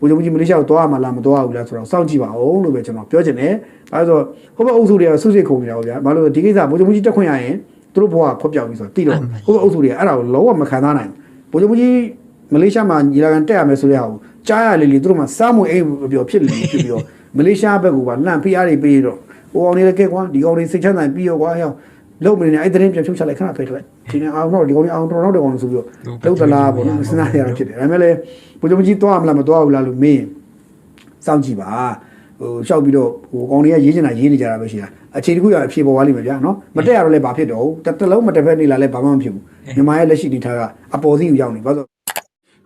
ဘိုးချုပ်ကြီးမလေးရှားကိုသွားမှာလားမသွားဘူးလားဆိုတော့စောင့်ကြည့်ပါဦးလို့ပဲကျွန်တော်ပြောချင်တယ်အဲဒါဆိုဟိုဘက်အုပ်စုတွေကစုစစ်ခုံနေတာပေါ့ဗျာဘာလို့လဲဒီကိစ္စဘိုးချုပ်ကြီးတက်ခွင့်ရရင်သူတို့ဘဝဖောက်ပြောက်ပြီဆိုတော့တိတော့ဟိုဘက်အုပ်စုတွေကအဲ့ဒါကိုလုံးဝမခံစားနိုင်ဘူးဘိုးချုပ်ကြီးမလေးရှားမှာညီလာခံတက်ရမယ်ဆိုတဲ့ဟာကိုကြားရလေလေသူတို့မှစားမွေအိမ်ပြောဖြစ်လေဖြစ်ပြီးတော့မလေးရှားဘက်ကပါလန့်ဖိအားတွေပေးတော့ဟိုအောင်နေလည်းကဲကွာဒီကောင်တွေစိတ်ချမ်းသာပြီးရောကွာဟဲ့ လုံးမနေနဲ့အဲ့တဲ့ရင်ပြန်ဖြုတ်ချလိုက်ခဏဖိတ်လိုက်ဒီနေ့အောင်တော့ဒီကောင်ကြီးအောင်တော့တော့ကောင်ဆိုပြီးတော့လုံးသလားပေါ့နော်စဉ်းစားရတာဖြစ်တယ်ဒါပေမဲ့လည်းဘိုးချုပ်ကြီးသွားမလားမသွားဘူးလားလို့မင်းစောင့်ကြည့်ပါဟိုရှောက်ပြီးတော့ဟိုကောင်တွေကရေးနေတာရေးနေကြတာပဲရှိတာအခြေတစ်ခုရအဖြေပေါ်သွားလိမ့်မယ်ဗျာနော်မတက်ရတော့လည်းဘာဖြစ်တော့ဘူးတစ်လုံးမတက်ဖက်နေလာလည်းဘာမှမဖြစ်ဘူးမြန်မာရဲ့လက်ရှိအနေထားကအပေါ်စီကိုရောက်နေဘာလို့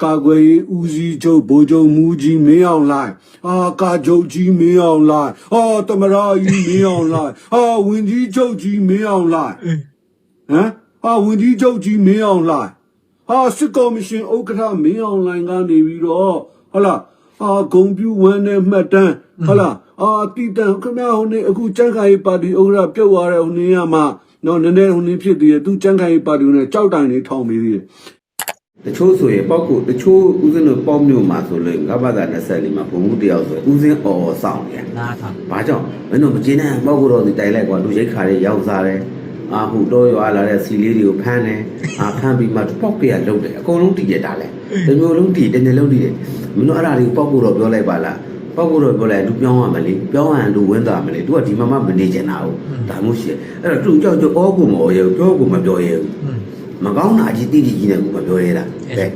ကာကွယ်ရေးဦးစီးချုပ်ဗိုလ်ချုပ်မူကြီးမင်းအောင်လှိုင်အာကာချုပ်ကြီးမင်းအောင်လှိုင်အာတမရာကြီးမင်းအောင်လှိုင်အာဝင်ကြီးချုပ်ကြီးမင်းအောင်လှိုင်ဟမ်အာဝင်ကြီးချုပ်ကြီးမင်းအောင်လှိုင်အာစစ်ကော်မရှင်ဥက္ကဋ္ဌမင်းအောင်လှိုင်ကနေပြီးတော့ဟုတ်လားအာဂုံပြူဝမ်းနဲ့မှတ်တမ်းဟုတ်လားအာတီတန်ခမဟိုနေအခုចန်းခိုင်ပါတီဥက္ကဋ္ဌပြုတ်သွားတဲ့ဟိုနေရမှာနော်နည်းနည်းဟိုနေဖြစ်သေးတယ်သူចန်းခိုင်ပါတီနဲ့ကြောက်တိုင်နေထောင်ပြီးသေးတယ် တချို့ဆိုရင်ပောက်ကိုတချို့ဦးစင်းတို့ပေါ့မြို့မှာဆိုလို့ငါဘာသာ24မှာဘုံမှုတယောက်ဆိုဦးစင်းအော်အော်ဆောင်နေ နားထောင် ။ဘာကြောင့်မင်းတို့မကျေနပ်ပောက်ကိုတော့ဒီတိုင်လိုက်ကွာလူရိတ်ခါတွေရောက်စားတယ်။အာဟုတော့ရွာလာတဲ့စီလေးတွေကိုဖမ်းတယ်။အာဖမ်းပြီးမှပောက်ပြရလုံးတယ်အကုန်လုံးတည်ရတာလဲ။တမျိုးလုံးတည်တနေ့လုံးတည်တယ်။မင်းတို့အဲ့ဒါတွေကိုပောက်ကိုတော့ပြောလိုက်ပါလား။ပောက်ကိုတော့ပြောလိုက်လူပြောင်းရမလဲ။ပြောင်းရရင်လူဝင်းသွားမလဲ။ तू ကဒီမှာမှမနေချင်တာဟုတ်။ဒါမှမဟုတ်ရှိ။အဲ့တော့သူကြောက်ကြောက်အောကိုမအော်ရဘူးပြောကိုမပြောရဘူး อืม ။ မကောင်းတာကြီးတိတိကြီးနဲ့ကိုမပြောရဲတာဟဲ့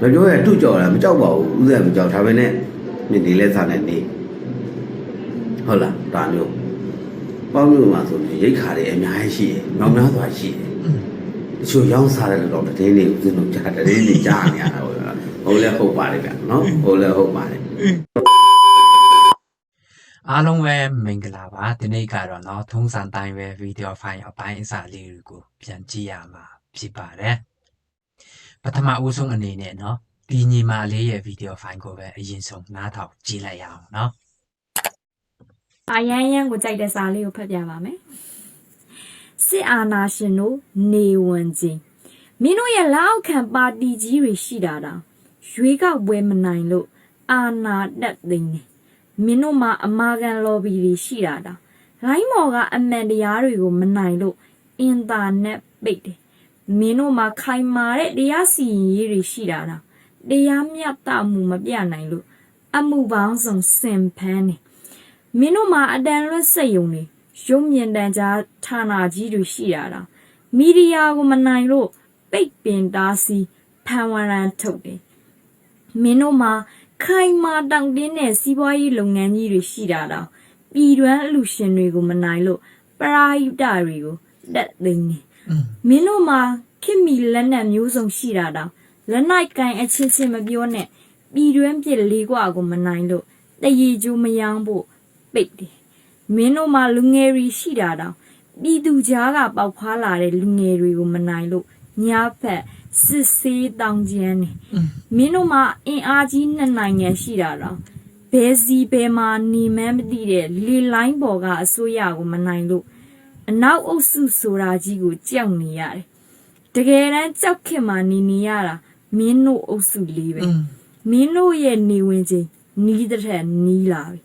မပြောရတူကြောက်တာမကြောက်ပါဘူးဥစ္စာမကြောက်ဒါပဲနဲ့မြင်နေလဲစားနေနေဟုတ်လားဒါမျိုးပေါင်းမျိုးမှာဆိုရင်ရိတ်ခါတွေအများကြီးရှိတယ်။နောက်များစွာရှိတယ်။တချို့ရောင်းစားတဲ့လူတော့တင်းလေးကိုသူတို့ကြားတင်းလေးကြားနေရတာဟုတ်လား။ဟုတ်လဲဟုတ်ပါတယ်ဗျနော်။ဟုတ်လဲဟုတ်ပါတယ်။အားလုံးပဲမင်္ဂလာပါ။ဒီနေ့ကတော့နော်ထုံးစံတိုင်းပဲဗီဒီယိုဖိုင်အပိုင်းအစလေးတွေကိုပြန်ကြည့်ရမှာ ဖြစ်ပါတယ်ပထမဦးဆုံးအနေနဲ့เนาะဒီညီမလေးရဲ့ဗီဒီယိုဖိုင်ကိုပဲအရင်ဆုံးနားထောင်ကြည့်လိုက်ရအောင်เนาะ အရန်ရန်ကိုကြိုက်တဲ့စာလေးကိုဖတ်ပြပါမယ်စစ်အာဏာရှင်တို့နေဝင်ခြင်းမင်းတို့ရဲ့လက်အောက်ခံပါတီကြီးတွေရှိတာတောင်ရွေးကောက်ပွဲမနိုင်လို့အာဏာတက်သိမ်းတယ်မင်းတို့မှာအမာခံလော်ဘီတွေရှိတာတောင်လိုင်းမော်ကအမှန်တရားတွေကိုမနိုင်လို့အင်တာနက်ပိတ်တယ် မင်းတို့မှာခိုင်မာတဲ့တရားစီရင်ရေးတွေရှိတာတောင်တရားမျှတမှုမပြနိုင်လို့အမှုပေါင်းစုံစင်ဖန်းတယ်မင်းတို့မှာအတန်လွတ်စိတ်ယုံနေရုံမြင့်တန်ကြားဌာနကြီးတွေရှိရတာမီဒီယာကိုမနိုင်လို့ပိတ်ပင်တားဆီးဖန်ဝရန်ထုတ်တယ်မင်းတို့မှာခိုင်မာတောင့်တင်းတဲ့စီးပွားရေးလုပ်ငန်းကြီးတွေရှိတာတော့ပြည်တွင်းအလူရှင်တွေကိုမနိုင်လို့ပရာဟိတတွေကိုတက်သိမ်းတယ်อืม မင်းတို့မှာခင်မီလက်နက်မျိုးစုံရှိတာတောင်လက်နိုင်ကန်အချင်းချင်းမပြောနဲ့ပြည်တွင်းပြစ်လေးကွာကိုမနိုင်လို့တရေကျိုးမယောင်းဖို့ပိတ်တယ်မင်းတို့မှာလူငယ်ရီရှိတာတောင်ပြည်သူကြားကပေါက်ဖွာလာတဲ့လူငယ်တွေကိုမနိုင်လို့ညာဖက်စစ်စေးတောင်ကျန်းနေမင်းတို့မှာအင်အားကြီးနှစ်နိုင်ငံရှိတာတော့ဘဲစီဘဲမှာနေမှန်းမသိတဲ့လေလိုင်းပေါ်ကအစိုးရကိုမနိုင်လို့ အနောက်အုပ်စုဆိုတာကြီးကိုကြောက်နေရတယ်တကယ်တမ်းကြောက်ခင်မှာနေနေရတာမင်းတို့အုပ်စုလေးပဲမင်းတို့ရဲ့နေဝင်ချင်းနီးတဲ့ထက်နီးလာပြီ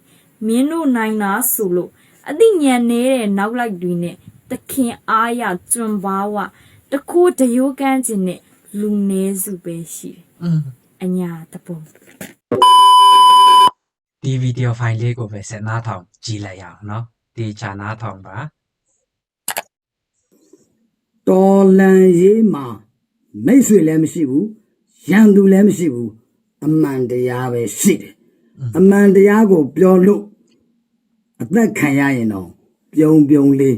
မင်းတို့နိုင်တာဆိုလို့အသိဉာဏ်နေတဲ့နောက်လိုက်တွေနဲ့တခင်အားရကျွမ်ဘာဝတခိုးတရိုးကန်းခြင်းနဲ့လူနည်းစုပဲရှိတယ်အညာတပုံဒီဗီဒီယိုဖိုင်လေးကိုပဲဆက်နားထောင်ကြည့်လိုက်ရအောင်နော်ဒီချာနားထောင်ပါ တော်လန်ရေးမှာမိတ်ဆွေလည်းမရှိဘူးရန်သူလည်းမရှိဘူးအမှန်တရားပဲရှိတယ်အမှန်တရားကိုပြောလို့အသက်ခံရရင်တော့ပြုံပြုံလေး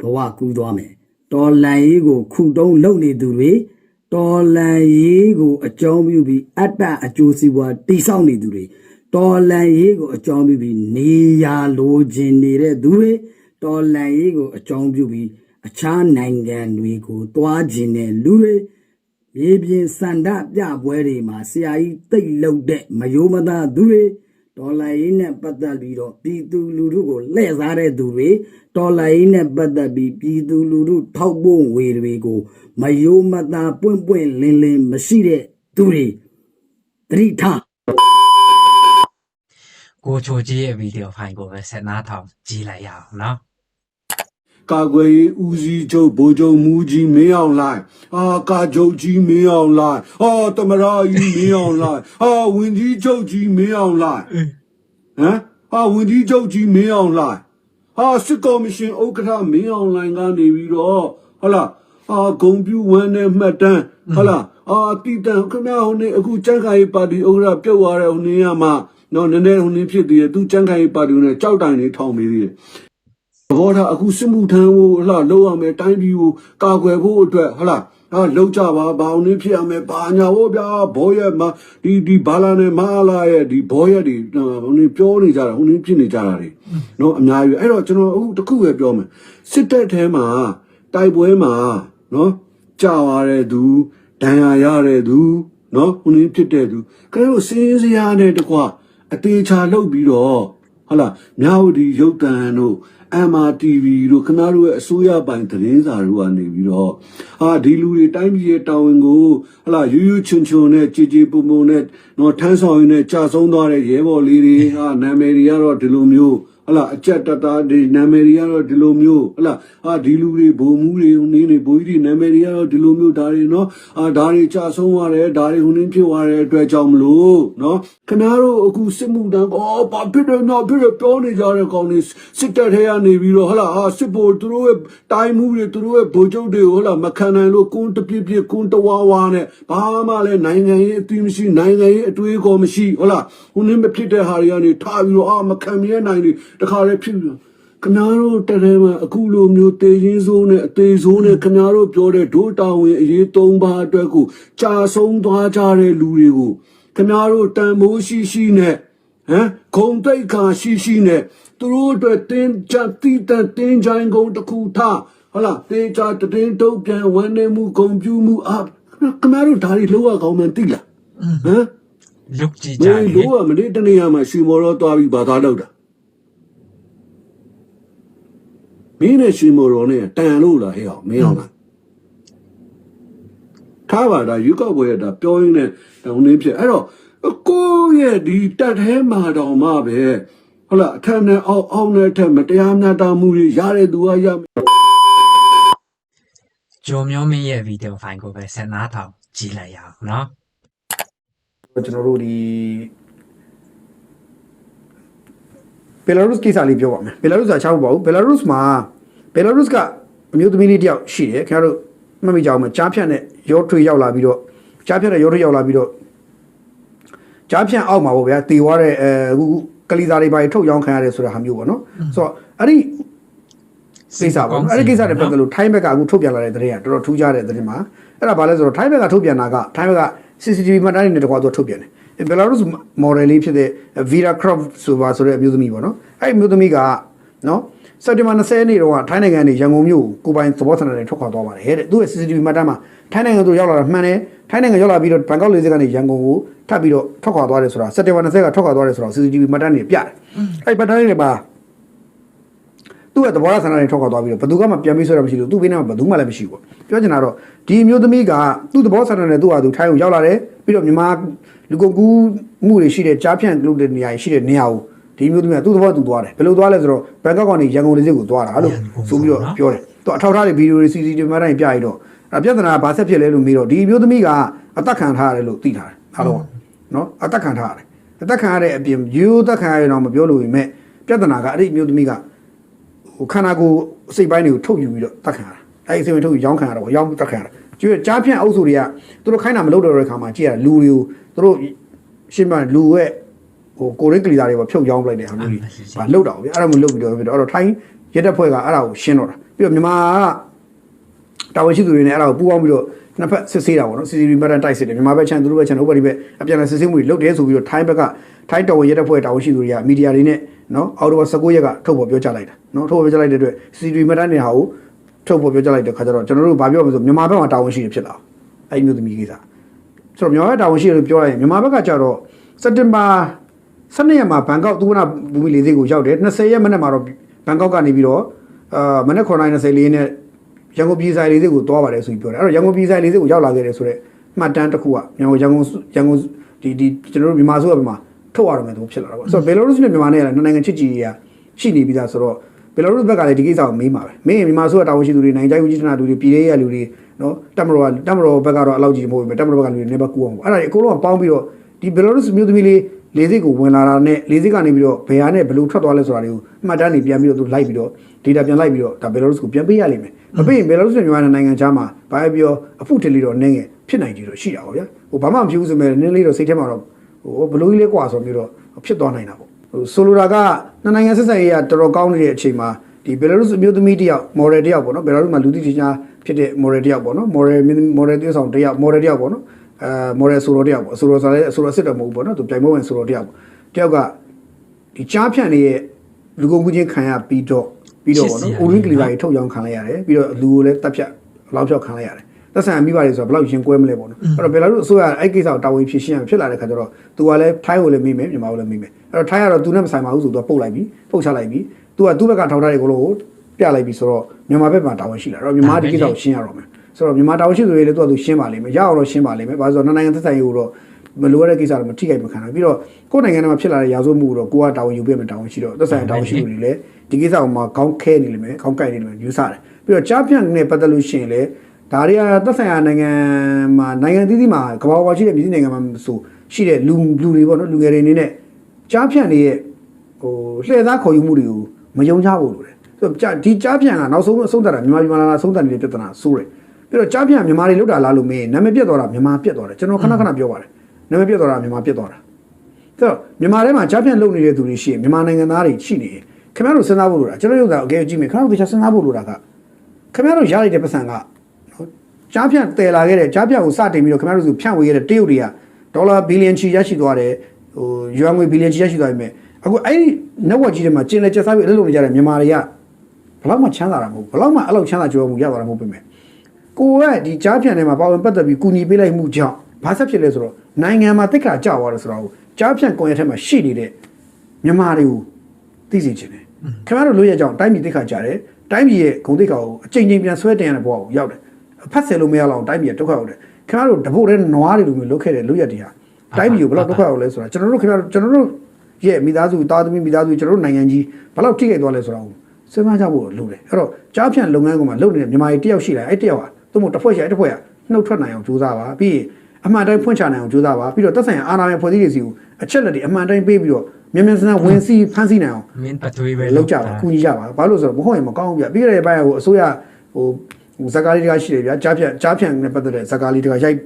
ဘဝကူးသွားမယ်တော်လန်ရေးကိုခုတုံးလုပ်နေသူတွေတော်လန်ရေးကိုအကြောင်းပြုပြီးအတ္တအကျိုးစီးပွားတိဆောက်နေသူတွေတော်လန်ရေးကိုအကြောင်းပြုပြီးနေရလိုချင်နေတဲ့သူတွေတော်လန်ရေးကိုအကြောင်းပြုပြီး အခြားနိုင်ငံတွေကိုတွားခြင်းတဲ့လူတွေမြေပြင်စန္ဒပြပွဲတွေမှာဆရာကြီးတိတ်လုတ်တဲ့မယိုးမသားသူတွေဒေါ်လာရင်းနဲ့ပတ်သက်ပြီးတော့ပြည်သူလူထုကိုလှည့်စားတဲ့သူတွေဒေါ်လာရင်းနဲ့ပတ်သက်ပြီးပြည်သူလူထုထောက်ပို့ဝေတွေကိုမယိုးမသားပွင့်ပွင့်လင်းလင်းမရှိတဲ့သူတွေသတိထားကိုချိုကြီးရဲ့ဗီဒီယိုဖိုင်ကိုပဲဆက်နားထောင်ကြည့်လိုက်ရအောင်နော် ကာကွယ်ရေးဦးစီးချုပ်ဗိုလ်ချုပ်မူကြီးမင်းအောင်လှိုင်အာကာချုပ်ကြီးမင်းအောင်လှိုင်အာသမရကြီးမင်းအောင်လှိုင်အာဝင်ကြီးချုပ်ကြီးမင်းအောင်လှိုင်ဟမ်အာဝင်ကြီးချုပ်ကြီးမင်းအောင်လှိုင်အာစစ်ကော်မရှင်ဥက္ကဋ္ဌမင်းအောင်လှိုင်ကနေပြီးတော့ဟုတ်လားအာဂုံပြူဝမ်းနဲ့မှတ်တမ်းဟုတ်လားအာတီတန်ခင်ဗျားဟိုနေ့အခုကြက်ခိုင်ပါတီဥက္ကဋ္ဌပြုတ်သွားတဲ့ဟိုနေ့ကမှနော်နည်းနည်းဟိုနေ့ဖြစ်သေးတယ်သူကြက်ခိုင်ပါတီနဲ့ကြောက်တိုင်လေးထောင်ပေးသေးတယ်သ ဘောထားအခုစစ်မှုထမ်းဖို့ဟလာလောက်ရမယ်တိုင်းပြည်ကိုကာကွယ်ဖို့အတွက်ဟလာဟာလောက်ကြပါဘာအောင်နေဖြစ်ရမယ်ဘာညာဟောဗျာဘောရက်မှာဒီဒီဘာလာနဲ့မဟာလာရဲ့ဒီဘောရက်တွေဟိုနေပြောနေကြတာဟိုနေဖြစ်နေကြတာတွေနော်အများကြီးအဲ့တော့ကျွန်တော်အခုတစ်ခုပဲပြောမယ်စစ်တပ်ထဲမှာတိုက်ပွဲမှာနော်ကြာရတဲ့သူဒဏ်ရာရတဲ့သူနော်ဟိုနေဖြစ်တဲ့သူကဲလို့စင်းစရာနဲ့တကွာအသေးချာလုပ်ပြီးတော့ ဟုတ်လားမြောက်ဒီရုပ်တံတို့ MRTV တို့ခင်ဗျားတို့ရဲ့အစိုးရပိုင်သတင်းစာတို့ကနေပြီးတော့အာဒီလူတွေတိုင်းပြည်ရဲ့တာဝန်ကိုဟုတ်လားယူယူချွန်ချွန်နဲ့ကြည်ကြည်ပုံပုံနဲ့တော့ထမ်းဆောင်ရင်းနဲ့ကြာဆုံးသွားတဲ့ရဲဘော်လေးတွေဟာနာမည်တွေကတော့ဒီလိုမျိုး ဟလာအကြက်တသားဒီနာမည်တွေကတော့ဒီလိုမျိုးဟလာအာဒီလူတွေဘုံမှုတွေဟိုနေနေဘိုးကြီးတွေနာမည်တွေကတော့ဒီလိုမျိုးဒါတွေနော်အာဒါတွေကြာဆုံးသွားတယ်ဒါတွေဟိုနေဖြစ်သွားတဲ့အတွက်ကြောင့်မလို့နော်ခင်ဗျားတို့အခုစစ်မှုတန်းအော်ဘာဖြစ်တယ်နော်ဖြစ်တယ်ပြောနေကြတဲ့ကောင်တွေစစ်တပ်ထဲကနေပြီးတော့ဟလာဟာစစ်ဖို့သူတို့ရဲ့တိုင်းမှုတွေသူတို့ရဲ့ဗိုလ်ချုပ်တွေကိုဟလာမခံနိုင်လို့ကွန်းတပြစ်ပြစ်ကွန်းတဝါဝါနဲ့ဘာမှလည်းနိုင်ငံရေးအသွေးမရှိနိုင်ငံရေးအတွေးကောမရှိဟုတ်လားဟိုနေမဖြစ်တဲ့ဟာတွေကနေထားပြီးတော့အာမခံမြဲနိုင်လေတခါလေဖြစ်ပြီးခဏတို့တရဲမှာအခုလိုမျိုးတေရင်းစိုးနဲ့အသေးစိုးနဲ့ခဏတို့ပြောတဲ့ဒိုးတောင်ဝင်အရေးသုံးပါအတွက်ကိုကြာဆုံးသွားကြတဲ့လူတွေကိုခဏတို့တန်မိုးရှိရှိနဲ့ဟမ်ဂုံတိတ်ခါရှိရှိနဲ့သူတို့အတွက်တင်းချတိတန်တင်းချိုင်းကုန်းတစ်ခုထားဟုတ်လားတေချာတည်င်းတုတ်ပြန်ဝန်းနေမှုဂုံပြူမှုအာခဏတို့ဒါတွေလောက်ရကောင်းမှန်းသိလားဟမ်လုတ်ကြည့်မကြင်းလေတို့ကမနေ့တနေ့ကမှရွှေမော်တော့သွားပြီးဘာသာလောက်တာ မင်းနဲ့ရွှေမော်တော်နဲ့တန်လို့လားဟဲ့အောင်မင်းအောင်လားထားပါဒါယူကောက်ပွဲရတာပြောရင်းနဲ့တောင်းနေဖြစ်အဲ့တော့ကိုယ့်ရဲ့ဒီတက်ထဲမှာတောင်မှပဲဟုတ်လားအထက်နဲ့အောက်အောက်နဲ့အထက်မတရားများတာမှုတွေရတဲ့သူကရမယ်ဂျုံမျိုးမင်းရဲ့ဗီဒီယိုဖိုင်ကိုပဲဆက်နားထောင်ကြည့်လိုက်ရအောင်နော်ကျွန်တော်တို့ဒီ ဘယ်လာရုစ်ကိစ္စလေးပြောပါမယ်ဘယ်လာရုစ်ကချောင်းမပေါ့ဘူးဘယ်လာရုစ်မှာဘယ်လာရုစ်ကအမျိုးသမီးလေးတယောက်ရှိတယ်ခင်ဗျားတို့မှတ်မိကြအောင်မကြားဖြတ်နဲ့ရောထွေရောက်လာပြီးတော့ကြားဖြတ်နဲ့ရောထွေရောက်လာပြီးတော့ကြားဖြတ်အောက်မှာပေါ့ဗျာတေသွားတဲ့အဲအခုကလီစာတွေပါထုတ်ရောင်းခံရတယ်ဆိုတဲ့ဟာမျိုးပေါ့နော်ဆိုတော့အဲ့ဒီကိစ္စပေါ့နော်အဲ့ဒီကိစ္စတွေပတ်သက်လို့ထိုင်းဘက်ကအခုထုတ်ပြန်လာတဲ့သတင်းကတော်တော်ထူးခြားတဲ့သတင်းမှာအဲ့ဒါဘာလဲဆိုတော့ထိုင်းဘက်ကထုတ်ပြန်တာကထိုင်းဘက်က CCTV မှတ်တမ်းတွေနဲ့တကွာသူထုတ်ပြန်တယ် ဘယ်လာရုစ် model လေးဖြစ်တဲ့ Vera Croft ဆိုပါဆိုတဲ့အမျိုးသမီးပေါ့နော်အဲ့ဒီအမျိုးသမီးကနော်စက်တင်ဘာ20ရက်နေ့တော့ထိုင်းနိုင်ငံနေရန်ကုန်မြို့ကိုကိုပိုင်သဘောဆန္ဒနဲ့ထွက်ခွာသွားပါတယ်တဲ့သူ့ရဲ့ CCTV မှတ်တမ်းမှာထိုင်းနိုင်ငံသူရောက်လာတာမှန်တယ်ထိုင်းနိုင်ငံရောက်လာပြီးတော့ဘန်ကောက်လေဆိပ်ကနေရန်ကုန်ကိုထပ်ပြီးတော့ထွက်ခွာသွားတယ်ဆိုတာစက်တင်ဘာ20ကထွက်ခွာသွားတယ်ဆိုတာ CCTV မှတ်တမ်းတွေပြတယ်အဲ့ဒီမှတ်တမ်းတွေမှာသူ့ရဲ့သဘောထားဆန္ဒတွေထွက်ခွာသွားပြီးတော့ဘယ်သူကမှပြန်ပြီးဆွဲတာမရှိလို့သူ့ဘေးနားမှာဘယ်သူမှလည်းမရှိဘူးပေါ့ပြောချင်တာတော့ဒီအမျိုးသမီးကသူ့သဘောဆန္ဒနဲ့သူ့ဟာသူထိုင်းကိုရောက်လာတယ် ပြီးတော့မြန်မာလူကုန်ကူးမှုတွေရှိတဲ့ကြားဖြန့်လုပ်တဲ့နေရာရှိတဲ့နေရာကိုဒီအမျိုးသမီးကသူ့သဘောသူသွားတယ်ဘယ်လိုသွားလဲဆိုတော့ဘန်ကောက်ကနေရန်ကုန်လေဆိပ်ကိုသွားတာလို့ဆိုပြီးတော့ပြောတယ်သူအထောက်ထားတွေဗီဒီယိုတွေ CCTV မှတ်တိုင်းပြရတော့အဲ့ပြဿနာကဘာဆက်ဖြစ်လဲလို့မေးတော့ဒီအမျိုးသမီးကအသက်ခံထားရတယ်လို့သိထားတယ်အားလုံးကနော်အသက်ခံထားရတယ်အသက်ခံရတဲ့အပြင်ရိုးသက်ခံရရင်တော့မပြောလို့ပေမဲ့ပြဿနာကအဲ့ဒီအမျိုးသမီးကဟိုခန္ဓာကိုယ်အစိတ်ပိုင်းတွေကိုထုတ်ယူပြီးတော့တတ်ခံရတာအဲ့ဒီအစိတ်ပိုင်းထုတ်ယူရောင်းခံရတာပေါ့ရောင်းတတ်ခံရတာ ကျွေးကြားဖြန့်အုပ်စုတွေကသူတို့ခိုင်းတာမလုပ်တော့တဲ့ခါမှာကြည့်ရလူတွေကိုသူတို့ရှင်းပြလူရဲ့ဟိုကိုရင်းကလီတာတွေပေါ့ဖြုတ်ရောင်းပလိုက်တဲ့ဟာမျိုးတွေဗာလုတ်တာပေါ့ဗျအဲ့ဒါမျိုးလုတ်ပြီးတော့ပြီးတော့အဲ့တော့ထိုင်းရက်တဲ့ဖွဲ့ကအဲ့ဒါကိုရှင်းတော့တာပြီးတော့မြန်မာကတာဝန်ရှိသူတွေနဲ့အဲ့ဒါကိုပူးပေါင်းပြီးတော့နှစ်ဖက်စစ်ဆေးတာပေါ့နော် CCTV မှတ်တမ်းတိုက်စစ်တယ်မြန်မာဘက်ချန်သူတို့ဘက်ချန်ဥပဒေဘက်အပြန်အလှန်စစ်ဆေးမှုတွေလုပ်တယ်ဆိုပြီးတော့ထိုင်းဘက်ကထိုင်းတော်ဝင်ရက်တဲ့ဖွဲ့တာဝန်ရှိသူတွေကမီဒီယာတွေနဲ့နော်အော်တိုဘာ19ရက်ကထုတ်ပေါ်ပြောကြားလိုက်တာနော်ထုတ်ပေါ်ပြောကြားလိုက်တဲ့အတွက် CCTV မှတ်တမ်းတွေဟာကို ထုတ်ပေါ်ပြောကြားလိုက်တဲ့ခါကျတော့ကျွန်တော်တို့ဗာပြောမှာဆိုမြန်မာဘက်မှာတာဝန်ရှိတယ်ဖြစ်လာအဲ့ဒီမျိုးသမီးကိစ္စဆိုတော့မြန်မာဘက်တာဝန်ရှိတယ်လို့ပြောလိုက်ရင်မြန်မာဘက်ကကြတော့စက်တင်ဘာ12ရက်မှာဘန်ကောက်သူဝနာဘူမီလေးစိတ်ကိုရောက်တယ်20ရက်မနေ့မှာတော့ဘန်ကောက်ကနေပြီးတော့အာမနေ့9:24နဲ့ရန်ကုန်ပြည်ဆိုင်လေးစိတ်ကိုသွားပါတယ်ဆိုပြီးပြောတယ်အဲ့တော့ရန်ကုန်ပြည်ဆိုင်လေးစိတ်ကိုရောက်လာခဲ့တယ်ဆိုတော့မှတ်တမ်းတစ်ခုကရန်ကုန်ရန်ကုန်ရန်ကုန်ဒီဒီကျွန်တော်တို့မြန်မာဆိုရမှာထုတ်ရတော့မယ်သူဖြစ်လာတော့ပေါ့ဆိုတော့ဘယ်လိုရုစ်နဲ့မြန်မာနဲ့ကလည်းနှစ်နိုင်ငံချစ်ကြည်ရေးကရှိနေပြီးသားဆိုတော့ ဘယ်လိုရုစ်ဘက်ကလည်းဒီကိစ္စကိုမေးမှာပဲမင်းမြန်မာဆိုတော့တာဝန်ရှိသူတွေနိုင်ငံခြားရေးဝန်ကြီးဌာနလူတွေပြည်ရေးရလူတွေနော်တက်မတော်ကတက်မတော်ဘက်ကတော့အလောက်ကြီးမဟုတ်ဘူးတက်မတော်ဘက်ကလူတွေနေဘကူအောင်ပေါ့အဲ့ဒါတွေအကုန်လုံးကပေါင်းပြီးတော့ဒီဘယ်လိုရုစ်မျိုးသမီးလေးလေးစိတ်ကိုဝင်လာတာနဲ့လေးစိတ်ကနေပြီးတော့ဘယ်ဟာနဲ့ဘယ်လိုထွက်သွားလဲဆိုတာတွေကိုမှတ်တမ်းတွေပြန်ပြီးတော့သူလိုက်ပြီးတော့ data ပြန်လိုက်ပြီးတော့ဒါဘယ်လိုရုစ်ကိုပြန်ပေးရလိမ့်မယ်မပေးရင်ဘယ်လိုရုစ်နဲ့မြန်မာနိုင်ငံခြားမှာဘာပဲပြောအဖုထလီတော့နင်းငယ်ဖြစ်နိုင်ကြတော့ရှိတာပေါ့ဗျာဟိုဘာမှမဖြစ်ဘူးဆိုမဲ့နင်းလေးတော့စိတ်ထဲမှာတော့ဟိုဘလို့ကြီးလဲကွာဆိုပြီးတော့ဖြစ်သွားနိုင်တာပေါ့ ဟိုဆိုလိုတာကနှစ်နိုင်ငံဆက်ဆံရေးကတော်တော်ကောင်းနေတဲ့အချိန်မှာဒီဘယ်လိုရုစ်အမျိုးသမီးတယောက် model တယောက်ပေါ့နော်ဘယ်လိုရုစ်မှာလူသိရှင်ကြားဖြစ်တဲ့ model တယောက်ပေါ့နော် model model တယောက်ဆောင်တယောက် model တယောက်ပေါ့နော်အဲ model ဆိုတော့တယောက်ပေါ့ဆိုတော့ဆိုလည်းဆိုတော့စစ်တော်မဟုတ်ဘူးပေါ့နော်သူပြိုင်ပွဲဝင်ဆိုတော့တယောက်ပေါ့တယောက်ကဒီကြားဖြန့်နေတဲ့လူကုန်ကူးခြင်းခံရပြီးတော့ပြီးတော့ပေါ့နော်ချစ်စရာအိုရင်းကလီပါတွေထုတ်ရောင်းခံလိုက်ရတယ်ပြီးတော့လူကိုလည်းတက်ဖြတ်လောက်ဖြောက်ခံလိုက်ရတယ် သက်ဆိုင်ရာမိဘတွေဆိုတော့ဘယ်လောက်ရင်ကွဲမလဲပေါ့နော်အဲ့တော့ဘယ်လာရုအစိုးရအဲ့ကိစ္စကိုတာဝန်ဖြည့်ရှင်းရဖြစ်လာတဲ့ခါကျတော့သူကလည်းထိုင်းကိုလည်းမိမယ်မြန်မာကိုလည်းမိမယ်အဲ့တော့ထိုင်းကတော့သူနဲ့မဆိုင်ပါဘူးဆိုတော့ပုတ်လိုက်ပြီပုတ်ချလိုက်ပြီသူကသူ့ဘက်ကထောက်ထားတွေကိုလို့ပြလိုက်ပြီဆိုတော့မြန်မာဘက်မှာတာဝန်ရှိလာတော့မြန်မာဒီကိစ္စကိုရှင်းရတော့မယ်ဆိုတော့မြန်မာတာဝန်ရှိသူတွေလည်းသူကသူရှင်းပါလိမ့်မယ်ရအောင်တော့ရှင်းပါလိမ့်မယ်ဘာလို့ဆိုတော့နိုင်ငံသက်ဆိုင်ရေးကိုတော့မလိုရတဲ့ကိစ္စတော့မထိခိုက်မခံနိုင်ပြီးတော့ကိုယ်နိုင်ငံထဲမှာဖြစ်လာတဲ့ရာဇဝတ်မှုကိုတော့ကိုကတာဝန်ယူပေးမယ်တာဝန်ရှိတော့သက်ဆိုင်ရာတာဝန်ရှိသူတွေလည်းဒီကိစ္စကိုမှခေါင်းခဲနေလိမ့်မယ်ခေါင်းကိုက်နေလိမ့်မယ်ယူဆတယ်ပြီးတော့ကြားပြန့်နဲ့ပတ်သက်လို့ရှိရင်လည်း ဒါတွေကသက်ဆိုင်ရာနိုင်ငံမှာနိုင်ငံသီးသီးမှာကမ္ဘာပေါ်ရှိတဲ့ပြည်နိုင်ငံမှာဆိုရှိတဲ့လူလူတွေပေါ့နော်လူငယ်တွေအနေနဲ့ကြားပြန့်တွေရဲ့ဟိုလှည့်သားခေါ်ယူမှုတွေကိုမယုံကြဘူးလို့တယ်ဆိုတော့ကြားဒီကြားပြန့်ကနောက်ဆုံးအဆုံးသတ်တာမြန်မာပြည်မှာလာဆုံးသတ်နေတဲ့ပြဿနာဆိုးတယ်ပြီးတော့ကြားပြန့်မြန်မာတွေလောက်တာလားလို့မေးရင်နာမည်ပြတ်သွားတာမြန်မာပြတ်သွားတယ်ကျွန်တော်ခဏခဏပြောပါတယ်နာမည်ပြတ်သွားတာမြန်မာပြတ်သွားတာဆိုတော့မြန်မာထဲမှာကြားပြန့်လုပ်နေတဲ့သူတွေရှိရင်မြန်မာနိုင်ငံသားတွေရှိနေရင်ခင်ဗျားတို့စဉ်းစားဖို့လိုတာကျွန်တော်တို့ကအကဲကြည့်မယ်ခင်ဗျားတို့တခြားစဉ်းစားဖို့လိုတာကခင်ဗျားတို့ရလိုက်တဲ့ပတ်စံကနော် ကြားပြန့်တည်လာခဲ့တဲ့ကြားပြန့်ကိုစတင်ပြီးတော့ခင်ဗျားတို့ဆိုဖြန့်ဝေခဲ့တဲ့တရုတ်တွေကဒေါ်လာဘီလီယံချီရရှိသွားတယ်ဟိုယွမ်ငွေဘီလီယံချီရရှိသွားပြီမဲ့အခုအဲ့ဒီ network ကြီးတွေမှာကျင်းလဲကျက်စားပြီးအလုပ်လုပ်နေကြတဲ့မြန်မာတွေကဘယ်လောက်မှချမ်းသာတာမဟုတ်ဘူးဘယ်လောက်မှအဲ့လောက်ချမ်းသာကြွယ်ဝမှုရသွားတာမဟုတ်ပြင်မဲ့ကိုကဒီကြားပြန့်ထဲမှာပါဝင်ပတ်သက်ပြီးကူညီပေးလိုက်မှုကြောင့်ဘာဆက်ဖြစ်လဲဆိုတော့နိုင်ငံမှာတိတ်ခါကြောက်သွားတယ်ဆိုတော့ကြားပြန့်ကွန်ရက်ထဲမှာရှိနေတဲ့မြန်မာတွေကိုသိစေချင်တယ်ခင်ဗျားတို့လို့ရကြအောင်တိုင်းပြည်သိခါကြတယ်တိုင်းပြည်ရဲ့ဂုဏ်သိက္ခာကိုအချိန်ချင်းပြန်ဆွဲတင်ရတဲ့ဘဝကိုရောက်တယ် ဖတ်ဆယ်လို့မရတော့တိုင်းပြည်ရဲ့ဒုက္ခရောက်တယ်ခင်ဗျားတို့တပုတ်တဲ့နွားတွေလိုမျိုးလုပ်ခဲ့တဲ့လုပ်ရက်တွေဟာတိုင်းပြည်ကိုဘယ်လောက်ဒုက္ခရောက်လဲဆိုတာကျွန်တော်တို့ခင်ဗျားတို့ကျွန်တော်တို့ရဲ့မိသားစုသားသမီးမိသားစုကျွန်တော်တို့နိုင်ငံကြီးဘယ်လောက်ထိခိုက်သွားလဲဆိုတာကိုစဉ်းစားကြဖို့လိုတယ်အဲ့တော့ကြားဖြန့်လုပ်ငန်းကမှလုပ်နေတဲ့မြန်မာတွေတယောက်ရှိလာအဲ့တယောက်ဟာသူ့မို့တစ်ဖွဲ့ရှိအဲ့တစ်ဖွဲ့ကနှုတ်ထွက်နိုင်အောင်ကြိုးစားပါပြီးရင်အမှန်တိုင်းဖွင့်ချနိုင်အောင်ကြိုးစားပါပြီးတော့သက်ဆိုင်ရာအာဏာပိုင်ဖွဲ့စည်းတွေစီကိုအချက်လက်တွေအမှန်တိုင်းပေးပြီးတော့မြန်မြန်ဆန်ဆန်ဝင်စီဖမ်းဆီးနိုင်အောင်မင်းပထွေးပဲလောက်ကြပါကူညီကြပါဘာလို့လဲဆိုတော့မဟုတ်ရင်မကောင်းဘူးဗျပြီးရတဲ့ဘက်ဟိုအစိုးရဟိုဟို ဇက်ကားလေးတကားရှိတယ်ဗျကြားဖြန့်ကြားဖြန့်နဲ့ပတ်သက်တဲ့ဇက်ကားလေးတကားရိုက်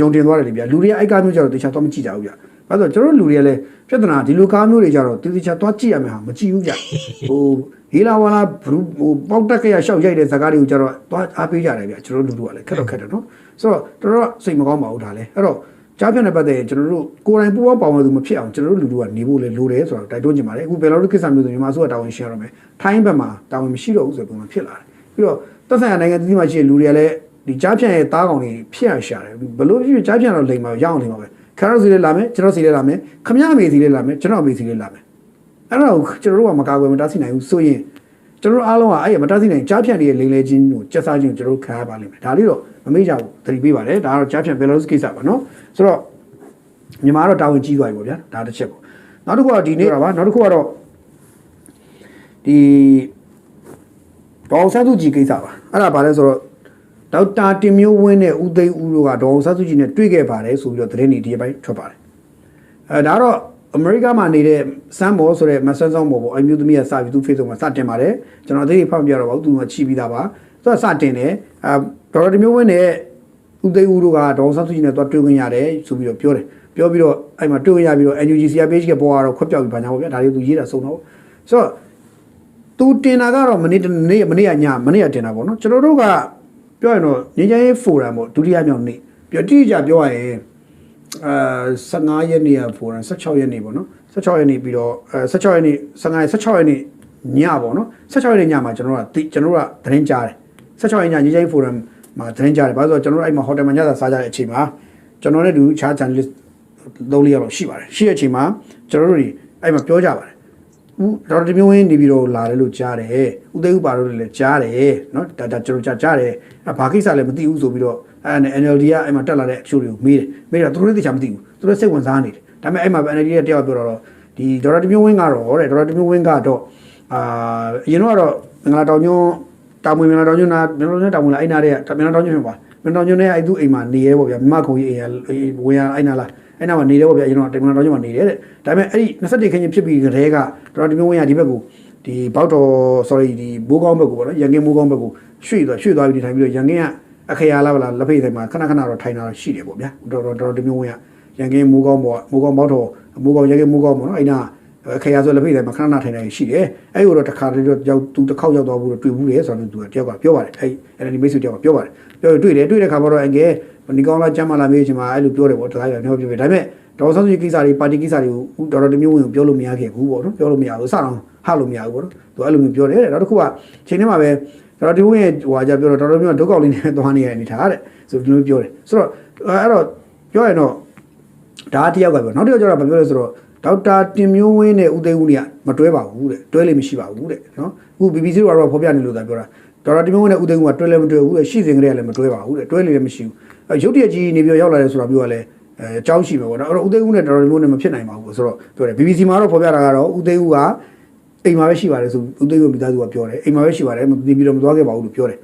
ယုံတင်သွားတယ်လေဗျလူတွေကအဲ့ကားမျိုးကြတော့တခြားတော့မကြည့်ကြဘူးဗျဘာလို့လဲကျွန်တော်တို့လူတွေကလည်းပြဿနာဒီလိုကားမျိုးတွေကြတော့တခြားသွားကြည့်ရမယ်ဟာမကြည့်ဘူးဗျဟိုဟေးလာဝါလာဘလူးဟိုပေါက်တက်ကရရှောက်ရိုက်တဲ့ဇက်ကားတွေကိုကြတော့သွားအားပေးကြတယ်ဗျကျွန်တော်တို့လူတွေကလည်းခက်တော့ခက်တယ်နော်ဆိုတော့တော်တော်စိတ်မကောင်းပါဘူးဒါလည်းအဲ့တော့ကြားဖြန့်တဲ့ပတ်သက်ရင်ကျွန်တော်တို့ကိုယ်တိုင်ပူပေါင်းပါဝင်သူမဖြစ်အောင်ကျွန်တော်တို့လူတို့ကနေဖို့လေလိုတယ်ဆိုတော့တိုက်တွန်းချင်ပါတယ်အခုဘယ်လိုကိစ္စမျိုးဆိုမြန်မာဆိုတာဝန်ရှိရတော့မယ်ထိုင်းဘက်မှာတာဝန်မရှိတော့ဘူးဆိုတဲ့ပုံမှန်ဖြစ်လာတယ်ပြီးတော့ သက်ဆိုင်ရာနိုင်ငံသီးသီးမှာရှိတဲ့လူတွေကလည်းဒီကြားဖြန့်ရဲ့သားကောင်တွေဖြစ်ရရှာတယ်ဘယ်လိုဖြစ်ဖြစ်ကြားဖြန့်တော့လိမ်မှာရအောင်လိမ်မှာပဲခါရစီလေးလာမယ်ကျွန်တော်စီလေးလာမယ်ခမရအမေစီလေးလာမယ်ကျွန်တော်အမေစီလေးလာမယ်အဲ့တော့ကျွန်တော်တို့ကမကာကွယ်မတားဆီနိုင်ဘူးဆိုရင်ကျွန်တော်တို့အားလုံးကအဲ့ရမတားဆီနိုင်ကြားဖြန့်တွေရဲ့လိမ်လေချင်းကိုစက်စားခြင်းကိုကျွန်တော်တို့ခံရပါလိမ့်မယ်ဒါလေးတော့မမေ့ကြဘူးသတိပေးပါတယ်ဒါကတော့ကြားဖြန့်ဘယ်လိုကိစ္စပါနော်ဆိုတော့မြန်မာကတော့တာဝန်ကြီးသွားပြီပေါ့ဗျာဒါတစ်ချက်ပေါ့နောက်တစ်ခုကဒီနေ့ပါနောက်တစ်ခုကတော့ဒီ ဒေါအောင်ဆန်းစုကြည်ကိစ္စပါအဲ့ဒါဘာလဲဆိုတော့ဒေါက်တာတင်မျိုးဝင်းနဲ့ဦးသိန်းဦးတို့ကဒေါအောင်ဆန်းစုကြည်နဲ့တွေ့ခဲ့ပါတယ်ဆိုပြီးတော့သတင်းတွေဒီအပိုင်းထွက်ပါတယ်အဲဒါတော့အမေရိကမှာနေတဲ့စမ်းမောဆိုတဲ့မဆန်းဆောင်မောပေါ့အမျိုးသမီးကစပြီးသူ Facebook မှာစတင်ပါတယ်ကျွန်တော်အသေးဖောက်ပြတော့ပါဘူးသူကချီပြီးသားပါသူကစတင်တယ်အဲဒေါက်တာတင်မျိုးဝင်းနဲ့ဦးသိန်းဦးတို့ကဒေါအောင်ဆန်းစုကြည်နဲ့သွားတွေ့ခွင့်ရတယ်ဆိုပြီးတော့ပြောတယ်ပြောပြီးတော့အဲ့မှာတွေ့ခွင့်ရပြီးတော့ NUG CRPH ကပေါ်ကတော့ခွက်ပြောက်ပြီးဘာညာပေါ့ဗျာဒါလေးသူရေးတာစုံတော့ဆိုတော့ သူတင်တာကတော့မနေ့တနေ့မနေ့ကညမနေ့ကတင်တာပေါ့နော်ကျွန်တော်တို့ကပြောရင်တော့ငင်းချမ်းရေးဖိုရမ်ပေါ့ဒုတိယမြောက်နေ့ပြတိကျပြောရရင်အဲ15ရက်နေ့ကဖိုရမ်16ရက်နေ့ပေါ့နော်16ရက်နေ့ပြီးတော့အဲ16ရက်နေ့15 16ရက်နေ့ညပေါ့နော်16ရက်နေ့ညမှာကျွန်တော်တို့ကတိကျွန်တော်တို့ကသတင်းကြားတယ်16ရက်ညငင်းချမ်းရေးဖိုရမ်မှာသတင်းကြားတယ်ဘာလို့ဆိုတော့ကျွန်တော်တို့အဲ့မှာဟိုတယ်မှာညစာစားကြတဲ့အချိန်မှာကျွန်တော်နဲ့တူခြား channel သုံးလေးယောက်တော့ရှိပါတယ်ရှိတဲ့အချိန်မှာကျွန်တော်တို့တွေအဲ့မှာပြောကြပါတယ်ဦး ဒေါက်တာမျိုးဝင်းနေပြီးတော့လာတယ်လို့ကြားတယ်ဦးသိန်းဦးပါတော့လည်းကြားတယ်เนาะဒါဒါကျွန်တော်ကြားကြားတယ်အဲဘာကိစ္စလဲမသိဘူးဆိုပြီးတော့အဲ NLD ကအဲ့မှာတက်လာတဲ့အချို့တွေကိုမေးတယ်မေးတော့သူတို့လည်းသိချာမသိဘူးသူတို့စိတ်ဝင်စားနေတယ် ဒါပေမဲ့အဲ့မှာ NLD ရဲ့တယောက်ပြောတော့ဒီဒေါက်တာတမျိုးဝင်းကတော့တဲ့ဒေါက်တာတမျိုးဝင်းကတော့အာအရင်တော့မင်္ဂလာတောင်ညွန်းတာမွေမင်္ဂလာတောင်ညွန်းနာမင်္ဂလာတောင်ညွန်းတာမွေလားအဲ့နာတဲ့မင်္ဂလာတောင်ညွန်းဖြစ်ပါမင်္ဂလာတောင်ညွန်းနဲ့အဲ့သူအိမ်မှာနေရဲပေါ့ဗျာမြမခုံကြီးအိမ်ရဝင်ရအဲ့နာလား အဲ့နာမှာနေတယ်ပေါ့ဗျာအရင်တော့မင်္ဂလာတောင်ညွန်းမှာနေတယ်တဲ့ဒါပေမဲ့အဲ့ဒီ21ခင်းချင်းဖြစ်ပြီးကြတဲ့ကဒေါက်တာတမျိုးဝင်းကဒီဘက်ကိုဒီဘောက်တော် sorry ဒီမိုးကောင်းဘက်ကိုပေါ့နော်ရန်ကင်းမိုးကောင်းဘက်ကိုရွှေ့သွားရွှေ့သွားပြီးဒီထိုင်ပြီးတော့ရန်ကင်းကအခရာလားဗလားလက်ဖိတ်တိုင်းမှာခဏခဏတော့ထိုင်တာရှိတယ်ပေါ့ဗျာဒေါက်တာဒေါက်တာတမျိုးဝင်းကရန်ကင်းမိုးကောင်းပေါ့မိုးကောင်းဘောက်တော်မိုးကောင်းရန်ကင်းမိုးကောင်းပေါ့နော်အဲ့နာခရဆိုလက်ဖိတ်တိုင်းမှာခဏခဏထိုင်နေရှိတယ်အဲ့ကိုတော့တစ်ခါတည်းတော့ရောက်သူတစ်ခေါက်ရောက်သွားဘူးတော့တွေ့ဘူးလေဆိုတော့သူကတယောက်ကပြောပါတယ်အဲ့အဲ့ဒီမိတ်ဆွေတယောက်ကပြောပါတယ်ပြောတွေ့တယ်တွေ့တဲ့ခါမှာတော့အငယ် ဒီကောင်လားကျမ်းမာလားမေးချင်မှာအဲ့လိုပြောတယ်ပေါ့တရားပြန်ပြောပြပြဒါပေမဲ့ဒေါ်ဆောင်းစုကိစ္စတွေပါတီကိစ္စတွေကိုဒေါ်တော်တမျိုးဝင်ပြောလို့မရခဲ့ဘူးပေါ့နော်ပြောလို့မရဘူးစတော့ဟလို့မရဘူးပေါ့နော်သူအဲ့လိုမျိုးပြောတယ်နောက်တစ်ခုကချိန်ထဲမှာပဲဒေါ်တော်တမျိုးရဲ့ဟိုဟာကြပြောတော့ဒေါ်တော်မျိုးကဒုက္ခလေးနဲ့သွားနေရတဲ့အနေထားတဲ့ဆိုဒီလိုပြောတယ်ဆိုတော့အဲ့တော့ပြောရရင်တော့ဒါတယောက်ကပြောနောက်တစ်ယောက်ကျတော့ပြောလဲဆိုတော့ဒေါက်တာတင်မျိုးဝင်းနဲ့ဦးသိန်းဦးတွေကမတွဲပါဘူးတဲ့တွဲလို့မရှိပါဘူးတဲ့နော်အခု BBC တို့ကတော့ဖော်ပြနေလို့သာပြောတာဒေါက်တာတင်မျိုးဝင်းနဲ့ဦးသိန်းဦးကတွဲလည်းမတွဲဘူးတဲ့ရှိစဉ်ကလေးကလည်းမတွဲပါဘူးတဲ့တွဲလည်းမရှိဘူး ရုပ်တရက်ကြီးနေပြီးရောက်လာတယ်ဆိုတာမျိုးကလည်းအဲအကြောင်းရှိမှာပေါ့နော်အဲ့တော့ဦးသိန်းဦးနဲ့ဒေါက်တာတင်မျိုးနဲ့မဖြစ်နိုင်ပါဘူးဆိုတော့ပြောတယ် BBC မှာတော့ဖော်ပြတာကတော့ဦးသိန်းဦးကအိမ်မှာပဲရှိပါတယ်ဆိုဦးသိန်းဦးမိသားစုကပြောတယ်အိမ်မှာပဲရှိပါတယ်မပြီးတော့မသွားခဲ့ပါဘူးလို့ပြောတယ်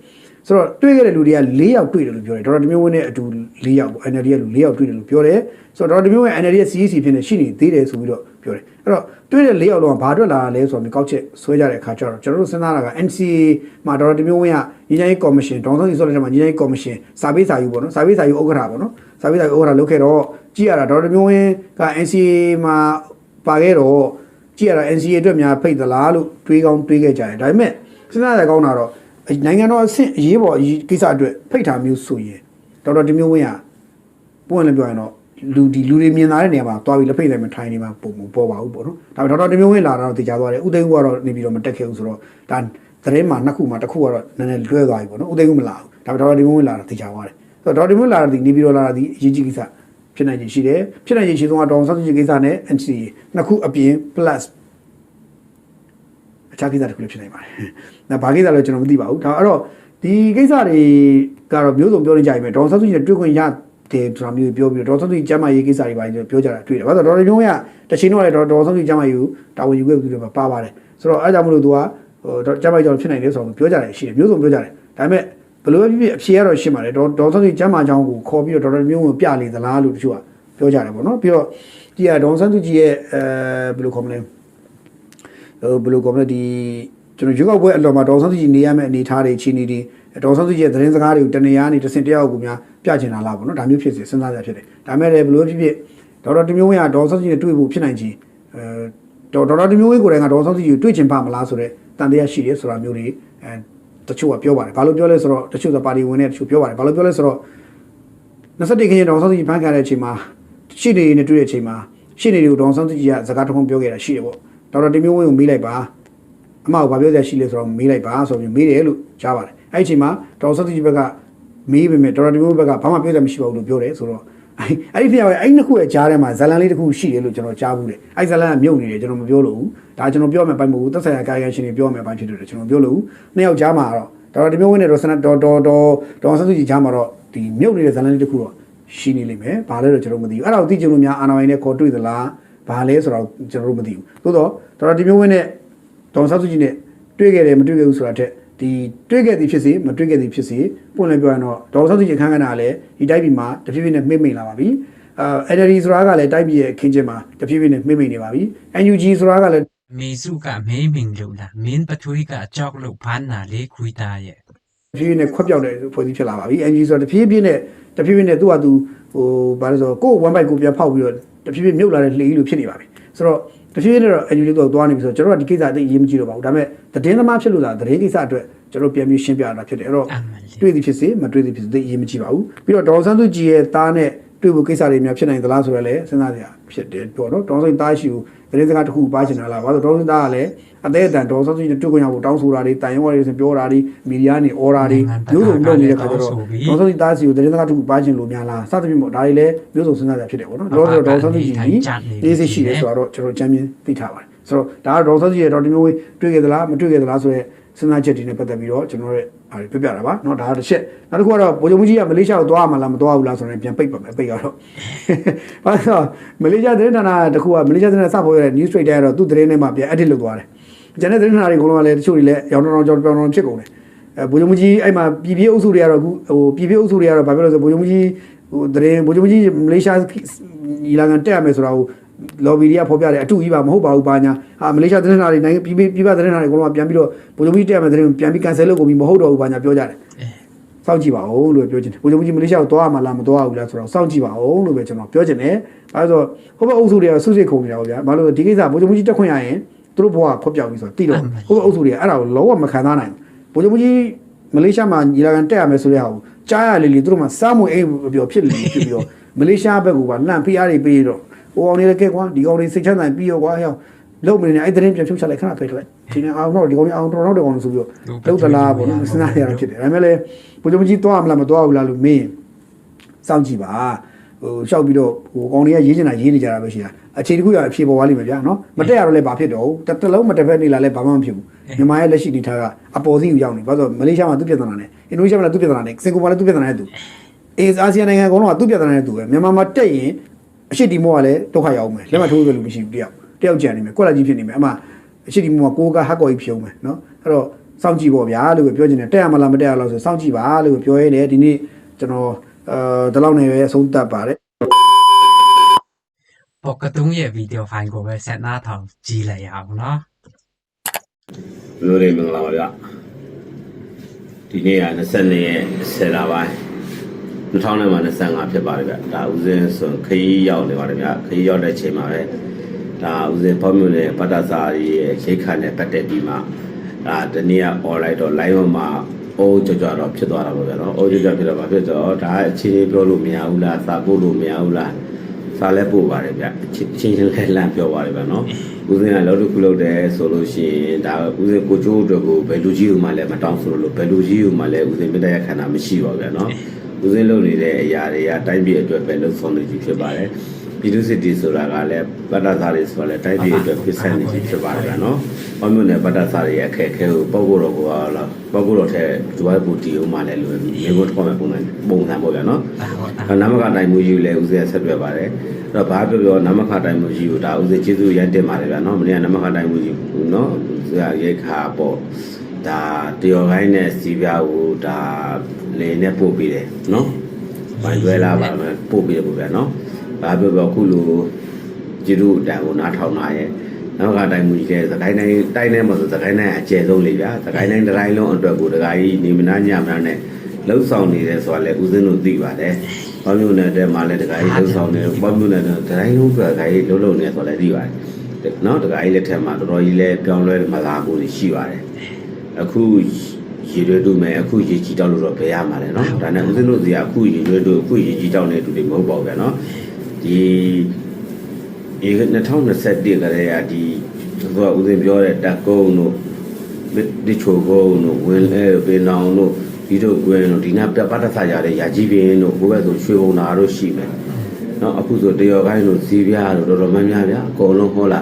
ဆိုတော့တွေ့ခဲ့တဲ့လူတွေက၄ယောက်တွေ့တယ်လို့ပြောတယ်ဒေါက်တာတမျိုးဝင်းနဲ့အတူ၄ယောက်ပေါ့ NLD ရဲ့လူ၄ယောက်တွေ့တယ်လို့ပြောတယ်ဆိုတော့ဒေါက်တာတမျိုးဝင်း NLD ရဲ့ CEC ဖြစ်နေရှိနေသေးတယ်ဆိုပြီးတော့ ပြောတယ်အဲ့တော့တွေ့တဲ့၄ယောက်လုံးကဘာအတွက်လာလဲဆိုတော့ဒီကောက်ချက်ဆွဲကြတဲ့အခါကျတော့ကျွန်တော်တို့စဉ်းစားတာက NCA မှာဒေါက်တာတမျိုးဝင်းကညီညာရေးကော်မရှင်ဒေါက်တာစီဆိုတဲ့ထဲမှာညီညာရေးကော်မရှင်စာပေးစာယူပေါ့နော်စာပေးစာယူဥက္ကဋ္ဌပေါ့နော်စာပေးစာယူဥက္ကဋ္ဌလုပ်ခဲ့တော့ကြည့်ရတာဒေါက်တာတမျိုးဝင်းက NCA မှာပါခဲ့တော့ကြည့်ရတာ NCA အတွက်များဖိတ်သလားလို့တွေးကောင်းတွေးခဲ့ကြတယ်ဒါပေမဲ့စဉ်းစားရကောင်းတာတော့နိုင်ငံတော်အဆင့်အရေးပေါ်အရေးကိစ္စအတွက်ဖိတ်ထားမျိုးဆိုရင်ဒေါက်တာတမျိုးဝင်းကပွင့်လည်းပြောရင်တော့ လူဒီလူတွေမြင်လာတဲ့နေရာမှာတွားပြီးလက်ဖိတ်လိုက်မထိုင်နေမှာပုံမပေါ်ပါဘူးပေါ့နော်ဒါပေမဲ့ဒေါက်တာတမျိုးဝင်းလာတော့တေချာသွားတယ်ဥသိန်းဦးကတော့နေပြီးတော့မတက်ခဲ့ဘူးဆိုတော့ဒါသတင်းမှာနှစ်ခုမှာတစ်ခုကတော့နည်းနည်းလွဲသွားပြီပေါ့နော်ဥသိန်းဦးမလာဘူးဒါပေမဲ့ဒေါက်တာတမျိုးဝင်းလာတော့တေချာသွားတယ်ဆိုတော့ဒေါက်တာတမျိုးလာတာဒီနေပြီးတော့လာတာဒီအရေးကြီးကိစ္စဖြစ်နိုင်ခြင်းရှိတယ်ဖြစ်နိုင်ခြင်းရှိဆုံးကဒေါအောင်ဆန်းစုကြည်ကိစ္စနဲ့ NCA နှစ်ခုအပြင် plus အခြားကိစ္စတစ်ခုလည်းဖြစ်နိုင်ပါတယ်။ဒါဘာကိစ္စလဲကျွန်တော်မသိပါဘူး။ဒါအဲ့တော့ဒီကိစ္စတွေကတော့မျိုးစုံပြောနေကြပြီပဲဒေါ်ဆန်းစုကြည်နဲ့တွေ့ခွင့်ရ တယ်ဆိုတာမျိုးပြောပြီးတော့ဒေါ်ဆန်းစုကြည်ကျမ်းမာရေးကိစ္စတွေပါပြောကြတာတွေ့တယ်။ဘာလို့ဒေါ်ရုံးကတချိန်တော့လေဒေါ်ဒေါ်ဆန်းစုကြည်ကျမ်းမာရေးကိုတာဝန်ယူခဲ့ပြီးတော့ပါပါတယ်။ဆိုတော့အဲ့ကြောင့်မလို့သူကဟိုကျမ်းမာရေးကြောင့်ဖြစ်နိုင်တယ်ဆိုတော့ပြောကြတယ်ရှိတယ်မျိုးစုံပြောကြတယ်။ဒါပေမဲ့ဘယ်လိုပဲဖြစ်ဖြစ်အဖြေကတော့ရှင်းပါတယ်ဒေါ်ဒေါ်ဆန်းစုကြည်ကျမ်းမာကြောင်းကိုခေါ်ပြီးတော့ဒေါ်မျိုးကိုပြလေသလားလို့တချို့ကပြောကြတယ်ပေါ့နော်။ပြီးတော့ဒီကဒေါ်ဆန်းစုကြည်ရဲ့အဲဘယ်လိုခေါ်မလဲဟိုဘယ်လိုကောမလဲဒီကျွန်တော်ရွေးကောက်ပွဲအလော်မှာဒေါ်ဆန်းစုကြည်နေရမယ့်အနေအထားတွေချီနေတွေ ဒေါ်ဆန်းစုကြည်ရဲ့သတင်းစကားတွေကိုတနေရာနေတစ်စင်တယောက်ကိုများပြချင်တာလားပေါ့နော်ဒါမျိုးဖြစ်စေစဉ်းစားကြဖြစ်တယ်ဒါမဲ့လည်းဘယ်လိုဖြစ်ဖြစ်ဒေါက်တာတမျိုးဝင်းကဒေါ်ဆန်းစုကြည်နဲ့တွေ့ဖို့ဖြစ်နိုင်ခြင်းအဲဒေါက်တာတမျိုးဝင်းကိုယ်တိုင်ကဒေါ်ဆန်းစုကြည်ကိုတွေ့ချင်ပါမလားဆိုတော့တန်တရားရှိတယ်ဆိုတာမျိုးတွေအဲတချို့ကပြောပါတယ်ဘာလို့ပြောလဲဆိုတော့တချို့ကပါတီဝင်နေတချို့ပြောပါတယ်ဘာလို့ပြောလဲဆိုတော့21ခင်းဒေါ်ဆန်းစုကြည်ဖန်ခံတဲ့အချိန်မှာရှိနေနေတွေ့တဲ့အချိန်မှာရှိနေတွေကိုဒေါ်ဆန်းစုကြည်ကစကားတစ်ခုပြောခဲ့တာရှိတယ်ပေါ့ဒေါက်တာတမျိုးဝင်းကိုမေးလိုက်ပါအမကဘာပြောရရှိလဲဆိုတော့မေးလိုက်ပါဆိုပြီးမေးတယ်လို့ကြားပါတယ် အဲ့ဒီအချိန်မှာဒေါက်တာစတိဘက်ကမေးပေမဲ့ဒေါက်တာဒီမိုဘက်ကဘာမှပြောတယ်မရှိပါဘူးလို့ပြောတယ်ဆိုတော့အဲ့အဲ့ဒီဖျက်အဲ့ဒီနှစ်ခုရဲ့ကြားထဲမှာဇလန်လေးတစ်ခုရှိတယ်လို့ကျွန်တော်ကြားဘူးတယ်အဲ့ဇလန်ကမြုပ်နေတယ်ကျွန်တော်မပြောလို့ဘူးဒါကျွန်တော်ပြောမယ်ပိုင်းမဟုတ်ဘူးသက်ဆိုင်ရာကာယကံရှင်တွေပြောမယ်ပိုင်းဖြစ်တယ်ကျွန်တော်ပြောလို့ဘူးနှစ်ယောက်ကြားမှာတော့ဒေါက်တာဒီမိုဝင်းနဲ့ဒေါ်စနဒေါ်ဒေါ်ဒေါ်ဒေါ်ဆန်းစုကြည်ကြားမှာတော့ဒီမြုပ်နေတဲ့ဇလန်လေးတစ်ခုတော့ရှိနေလိမ့်မယ်ဘာလဲတော့ကျွန်တော်မသိဘူးအဲ့ဒါကိုသိချင်လို့များအာနာဝိုင်းနဲ့ခေါ်တွေ့သလားဘာလဲဆိုတော့ကျွန်တော်တို့မသိဘူးသို့တော့ဒေါက်တာဒီမိုဝင်းနဲ့ဒေါ်ဆန်းစုကြည်နဲ့တွေ့ခဲ့တယ်မတွေ့ခဲ့ဘူးဆိုတာတဲ့ ဒီတွေ့ခဲ့သည်ဖြစ်စေမတွေ့ခဲ့သည်ဖြစ်စေပွင့်လင်းပြောရင်တော့ဒေါ်ဆောင်စုကြည်ခန်းကနာလည်းဒီတိုက်ပြည်မှာတဖြည်းဖြည်းနဲ့မှိမ့်မိန်လာပါပြီအာ NLD ဆိုတာကလည်းတိုက်ပြည်ရဲ့အခင်းချင်းမှာတဖြည်းဖြည်းနဲ့မှိမ့်မိန်နေပါပြီ NUG ဆိုတာကလည်းမေစုကမေးမင်လို့လားမင်းပထွေးကကြောက်လို့ဖမ်းနာလေးခွေးသားရဲ့တဖြည်းဖြည်းနဲ့ခွက်ပြောက်တဲ့ဖွဲ့စည်းဖြစ်လာပါပြီ NUG ဆိုတာတဖြည်းဖြည်းနဲ့တဖြည်းဖြည်းနဲ့သူ့ဟာသူဟိုဘာလဲဆိုတော့ကိုယ်ဝမ်ဘိုက်ကိုပြန်ဖောက်ပြီးတော့တဖြည်းဖြည်းမြုပ်လာတဲ့လှေကြီးလိုဖြစ်နေပါပြီဆိုတော့တ ဖြည်းဖြည်းနဲ့တော့ NUG တော့သွားနေပြီဆိုတော့ကျွန်တော်ကဒီကိစ္စအသိအရေးမကြီးတော့ပါဘူးဒါပေမဲ့သတင်းသမားဖြစ်လို့သာသတင်းကိစ္စအတွက်ကျွန်တော်ပြန်ပြီးရှင်းပြတာဖြစ်တယ်အဲ့တော့အမှန်လေတွေ့သည်ဖြစ်စေမတွေ့သည်ဖြစ်စေသိအရေးမကြီးပါဘူးပြီးတော့ဒေါ်ဆန်းစုကြည်ရဲ့သားနဲ့တွေ့ဖို့ကိစ္စတွေများဖြစ်နိုင်သလားဆိုတော့လည်းစဉ်းစားကြရ ဖြစ်တယ်ပေါ့နော်ဒေါ်ဆန်းစုကြည်သားရှိကိုသတင်းစကားတစ်ခုပါချင်တာလားဘာလို့ဒေါ်ဆန်းစုကြည်သားကလည်းအသေးအတန်ဒေါ်ဆန်းစုကြည်နဲ့တွေ့ခွင့်ရဖို့တောင်းဆိုတာတွေတိုင်ရွာတွေဆိုပြောတာတွေမီဒီယာနေအော်တာတွေမျိုးစုံလုပ်နေတဲ့ခါကျတော့ဒေါ်ဆန်းစုကြည်သားစီကိုသတင်းစကားတစ်ခုပါချင်လို့များလားစသဖြင့်ပေါ့ဒါတွေလည်းမျိုးစုံစဉ်းစားကြဖြစ်တယ်ပေါ့နော်လောလောဒေါ်ဆန်းစုကြည်ကြီးအေးစိရှိတယ်ဆိုတော့ကျွန်တော်ချမ်းမြင်သိထားပါတယ်ဆိုတော့ဒါကဒေါ်ဆန်းစုကြည်ရဲ့ဒေါ်ဒီမျိုးဝေးတွေ့ခဲ့သလားမတွေ့ခဲ့သလားဆိုတော့ စဉ်းစားချက်တွေနဲ့ပတ်သက်ပြီးတော့ကျွန်တော်တို့အားပြပြတာပါเนาะဒါတစ်ချက်နောက်တစ်ခုကတော့ဗိုလ်ချုပ်မှုကြီးကမလေးရှားကိုသွားမှာလားမသွားဘူးလားဆိုတော့ပြန်ပိတ်ပါမယ်ပိတ်ရတော့ဘာလို့ဆိုမလေးရှားသတင်းဌာနတစ်ခုကမလေးရှားသတင်းစပေါ်ရတဲ့ news trader ကတော့သူ့သတင်းထဲမှာပြန် edit လုပ်သွားတယ်ကျန်တဲ့သတင်းဌာနတွေအကုန်လုံးကလည်းတချို့တွေလည်းရောင်းတောင်းကြောင်းပြောင်းတောင်းဖြစ်ကုန်တယ်အဲဗိုလ်ချုပ်မှုကြီးအဲ့မှာပြည်ပြည်အုပ်စုတွေကတော့အခုဟိုပြည်ပြည်အုပ်စုတွေကတော့ဘာဖြစ်လို့လဲဆိုဗိုလ်ချုပ်မှုကြီးဟိုသတင်းဗိုလ်ချုပ်မှုကြီးမလေးရှားညီလာခံတက်ရမယ်ဆိုတာကို lobby တွေကဖော်ပြတယ်အတူကြီးပါမဟုတ်ပါဘူးပါညာဟာမလေးရှားသတင်းဌာနတွေနိုင်ငံပြည်ပြည်ပြည်ပသတင်းဌာနတွေအကုန်လုံးကပြန်ပြီးတော့ဗိုလ်ချုပ်မှုကြီးတက်ရမယ်သတင်းကိုပြန်ပြီး cancel လုပ်ကုန်ပြီမဟုတ်တော့ဘူးပါညာပြောကြတယ်စောင့်ကြည့်ပါဦးလို့ပြောချင်တယ်ဗိုလ်ချုပ်မှုကြီးမလေးရှားကိုသွားမှာလားမသွားဘူးလားဆိုတော့စောင့်ကြည့်ပါဦးလို့ပဲကျွန်တော်ပြောချင်တယ်အဲဒါဆိုဟိုဘက်အုပ်စုတွေကဆုစိတ်ခုံနေတာပေါ့ဗျာဘာလို့လဲဒီကိစ္စဗိုလ်ချုပ်မှုကြီးတက်ခွင့်ရရင်သူတို့ဘဝဖော်ပြပြီးဆိုတော့တိတော့ဟိုဘက်အုပ်စုတွေကအဲ့ဒါကိုလုံးဝမခံစားနိုင်ဘူးဗိုလ်ချုပ်မှုကြီးမလေးရှားမှာညီလာခံတက်ရမယ်ဆိုတဲ့ဟာကိုကြားရလေလေသူတို့မှစားမွေအိမ်ပြောဖြစ်လေဖြစ်ပြီးတော့မလေးရှားဘက်ကပါလန့်ဖိအားတွေပေးတော့ဟို အောင်နေလည်းကဲကွာဒီကောင်တွေစိတ်ချမ်းသာပြီးရောကွာဟဲ့လုံးမနေနဲ့အဲ့တရင်ပြန်ဖြုတ်ချလိုက်ခဏဖိတ်လိုက်ဒီနေ့အောင်တော့ဒီကောင်တွေအောင်တော့တော့ကောင်လို့ဆိုပြီးတော့လုံးသလားပေါ့နော်စဉ်းစားရတာဖြစ်တယ်ဒါပေမဲ့လည်းဘုရားမကြီးသွားမလားမသွားဘူးလားလို့မေးရင်စောင့်ကြည့်ပါဟိုရှောက်ပြီးတော့ဟိုကောင်တွေကရေးနေတာရေးနေကြတာပဲရှိတာအခြေတစ်ခုရအဖြေပေါ်သွားလိမ့်မယ်ဗျာနော်မတက်ရတော့လည်းဘာဖြစ်တော့ဘူးတစ်လုံးမတက်ဖက်နေလာလည်းဘာမှမဖြစ်ဘူးမြန်မာရဲ့လက်ရှိအနေထားကအပေါ်စီကိုရောက်နေဘာလို့မလေးရှားမှာသူ့ပြဿနာနဲ့အင်ဒိုနီးရှားမှာလည်းသူ့ပြဿနာနဲ့စင်ကာပူမှာလည်းသူ့ပြဿနာနဲ့သူအေးအာဆီယံနိုင်ငံအကုန်လုံးကသူ့ပြဿနာနဲ့သူပဲမြန်မာမှာတက်ရင် အရှိတီမောကလည်းဒုက္ခရောက်မယ်လက်မထိုးရလို့မရှိဘူးတယောက်တယောက်ကြံနေမယ်ကွက်လက်ကြီးဖြစ်နေမယ်အမှအရှိတီမောကကိုကဟက်ကော်ကြီးဖြုံးမယ်နော်အဲ့တော့စောင့်ကြည့်ပေါ့ဗျာလို့ပြောချင်တယ်တက်ရမလားမတက်ရလားဆိုစောင့်ကြည့်ပါလို့ပြောရဲတယ်ဒီနေ့ကျွန်တော်အဲဒီလောက်နေပဲအဆုံးသတ်ပါတယ်ပေါ့ကတုံးရဲ့ဗီဒီယိုဖိုင်ကိုပဲဆက်နာထောင်ကြည့်လိုက်ရအောင်နော်မျိုးလေးမင်္ဂလာပါဗျဒီနေ့က22ရက်10လပိုင်း 2025ဖြစ်ပါတယ်ဗျဒါဦးစင်းဆိုခရီးရောက်နေပါတယ်ဗျခရီးရောက်တဲ့ချိန်မှာပဲဒါဦးစင်းပေါ့မျိုးနဲ့ပတ်တစာရီရဲ့ရိတ်ခါနဲ့ပတ်သက်ပြီးမှဒါဒီနေ့က online တော့ live မှာအိုးကြွကြွတော့ဖြစ်သွားတာပေါ့ဗျာနော်အိုးကြွကြွဖြစ်တော့ဘာဖြစ်တော့ဒါအခြေအနေပြောလို့မရဘူးလားစာပို့လို့မရဘူးလားစားလဲပို့ပါတယ်ဗျချင်းချင်းလဲလန့်ပြောပါတယ်ဗျနော်ဦးစင်းကလောက်တစ်ခုလောက်တယ်ဆိုလို့ရှိရင်ဒါဦးစင်းကိုကျိုးအတွက်ကိုဘယ်လူကြီးကိုမှလည်းမတောင်းဆိုလို့ဘယ်လူကြီးကိုမှလည်းဦးစင်းပြတဲ့ခန္ဓာမရှိပါဘူးဗျနော် ဦးစင်းလုပ်နေတဲ့အရာတွေကတိုင်းပြည်အတွက်ပဲလှုပ်ဆောင်နေခြင်းဖြစ်ပါတယ်ပြည်သူစစ်တီဆိုတာကလည်းဗတ္တစာတွေဆိုတာလည်းတိုင်းပြည်အတွက်ဖြစ်ဆိုင်နေခြင်းဖြစ်ပါတယ်ဗျနော်။ဘာမျိုးနဲ့ဗတ္တစာတွေရဲ့အခက်အခဲကိုပုံကိုယ်တော်ကလာပုံကိုယ်တော်ထဲဒီဝိုင်းပူတီအောင်မှလည်းလွယ်ပြီးရေကိုထောက်မဲ့ပုံစံပုံစံပေါ့ဗျာနော်။နမခတိုင်မှုကြီးကိုလည်းဦးဇင်းဆက်တွေ့ပါတယ်အဲ့တော့ဘာပြောပြောနမခတိုင်မှုကြီးကိုဒါဦးဇင်းကျေးဇူးရတင်ပါတယ်ဗျာနော်မနေ့ကနမခတိုင်မှုကြီးကိုနော်ဆရာရိတ်ခါပေါ့ ဒါတရော်ခိုင်းနဲ့စီးပြားကိုဒါလေနဲ့ပို့ပေးတယ်နော်ဘိုင်တွဲလာပါမယ်ပို့ပေးတယ်ပေါ့ဗျာနော်ဘာပြောပြောခုလိုကျေးဇူးအတန်ကိုနားထောင်လာရဲ့နမခတိုင်မှုကြီးတဲ့သခိုင်းတိုင်းတိုင်းထဲမှာဆိုသခိုင်းတိုင်းအကျယ်ဆုံးလေဗျာသခိုင်းတိုင်းတိုင်းလုံးအတွက်ကိုတခါကြီးနေမနာညမနာနဲ့လှုပ်ဆောင်နေတယ်ဆိုတာလေဦးဇင်းတို့သိပါတယ်ပေါင်းမြို့နယ်တဲ့မှာလည်းတခါကြီးလှုပ်ဆောင်နေပေါင်းမြို့နယ်တဲ့တိုင်းလုံးကတခါကြီးလှုပ်လှုပ်နေဆိုလည်းသိပါတယ်နော်တခါကြီးလက်ထက်မှာတော်တော်ကြီးလဲပြောင်းလဲမလာဘူးရှိပါတယ် အခုရေရွေးတို့မယ်အခုရေကြီးတောက်လို့တော့ဘယ်ရမှာလဲနော်ဒါနဲ့ဦးဇင်းတို့စီကအခုရေရွေးတို့အခုရေကြီးတောက်နေတူတွေမဟုတ်ပါဘူးဗျာနော်ဒီဒီ2021ကလေးကဒီသူကဦးဇင်းပြောတဲ့တက်ကုန်းတို့ဒီချိုကုန်းတို့ဝင်းလဲပင်အောင်တို့ဒီတို့ကွင်းတို့ဒီနာပြပတ်သက်ရတဲ့ရာကြီးပင်တို့ဘိုးဘက်ဆိုရွှေဘုံနာတို့ရှိမယ်။နော်အခုဆိုတရော်ကိုင်းတို့ဇီးပြားတို့တော်တော်များများဗျာအကုန်လုံးဟောလာ